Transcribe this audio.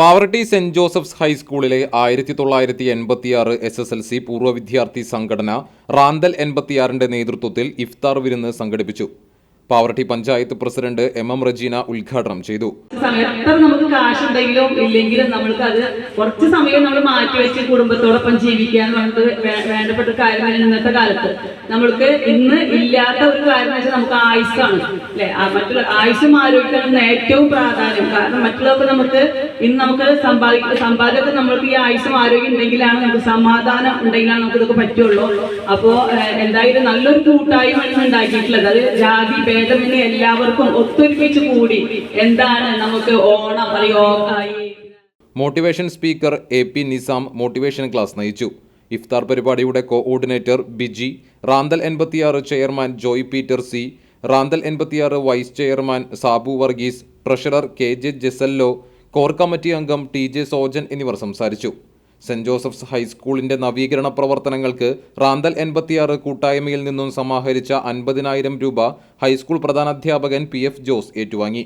Pavaratti saint Joseph's ഹൈസ്കൂളിലെ ആയിരത്തി തൊള്ളായിരത്തി എൺപത്തിയാറ് എസ് എസ് എൽ സി പൂർവ വിദ്യാർത്ഥി സംഘടന റാന്തൽ എൺപത്തിയാറിന്റെ നേതൃത്വത്തിൽ ഇഫ്താർ വിരുന്ന് സംഘടിപ്പിച്ചു. Pavaratty panchayat president M M Rajeena ഉദ്ഘാടനം ചെയ്തു. എത്ര നമുക്ക് കാശുണ്ടെങ്കിലും ഇല്ലെങ്കിലും നമ്മൾക്ക് അത് കുറച്ച് സമയം നമ്മൾ മാറ്റി വെച്ച് കുടുംബത്തോടൊപ്പം ജീവിക്കുക എന്ന് വേണ്ടപ്പെട്ട കാര്യമാണ് ഇന്നത്തെ കാലത്ത്. നമ്മൾക്ക് ഇന്ന് ഇല്ലാത്ത ഒരു കാര്യം വെച്ചാൽ നമുക്ക് ആയുസ്സാണ് അല്ലെ? മറ്റുള്ള ആയുസ്സും ആരോഗ്യത്തിനാണ് ഏറ്റവും പ്രാധാന്യം. കാരണം മറ്റുള്ളവർക്ക് നമുക്ക് ഇന്ന് നമുക്ക് സമ്പാദിക്ക സമ്പാദ്യമൊക്കെ നമ്മൾക്ക് ഈ ആയുസ്സും ആരോഗ്യം ഉണ്ടെങ്കിലാണ് നമുക്ക് സമാധാനം ഉണ്ടെങ്കിലാണ് നമുക്ക് ഇതൊക്കെ പറ്റുള്ളൂ. അപ്പോ എന്തായാലും നല്ലൊരു കൂട്ടായ്മ ഉണ്ടാക്കിയിട്ടുള്ളത്. അത് ജാതി ഭേദമെന്ന് എല്ലാവർക്കും ഒത്തൊരുമിച്ച് കൂടി എന്താണ് നമുക്ക് ഓണം അല്ലെങ്കിൽ motivation speaker A P Nizam motivation class നയിച്ചു. ഇഫ്താർ പരിപാടിയുടെ കോഓർഡിനേറ്റർ ബിജി റാന്തൽ എൺപത്തിയാറ് ചെയർമാൻ ജോയ് പീറ്റർ സി റാന്തൽ എൺപത്തിയാറ് vice chairman Sabu Varghese treasurer K J ജെസല്ലോ core committee അംഗം ടി ജെ സോജൻ എന്നിവർ സംസാരിച്ചു. സെന്റ് ജോസഫ്സ് ഹൈസ്കൂളിന്റെ നവീകരണ പ്രവർത്തനങ്ങൾക്ക് റാന്തൽ എൺപത്തിയാറ് കൂട്ടായ്മയിൽ നിന്നും സമാഹരിച്ച അൻപതിനായിരം രൂപ ഹൈസ്കൂൾ പ്രധാനാധ്യാപകൻ പി എഫ് ജോസ് ഏറ്റുവാങ്ങി.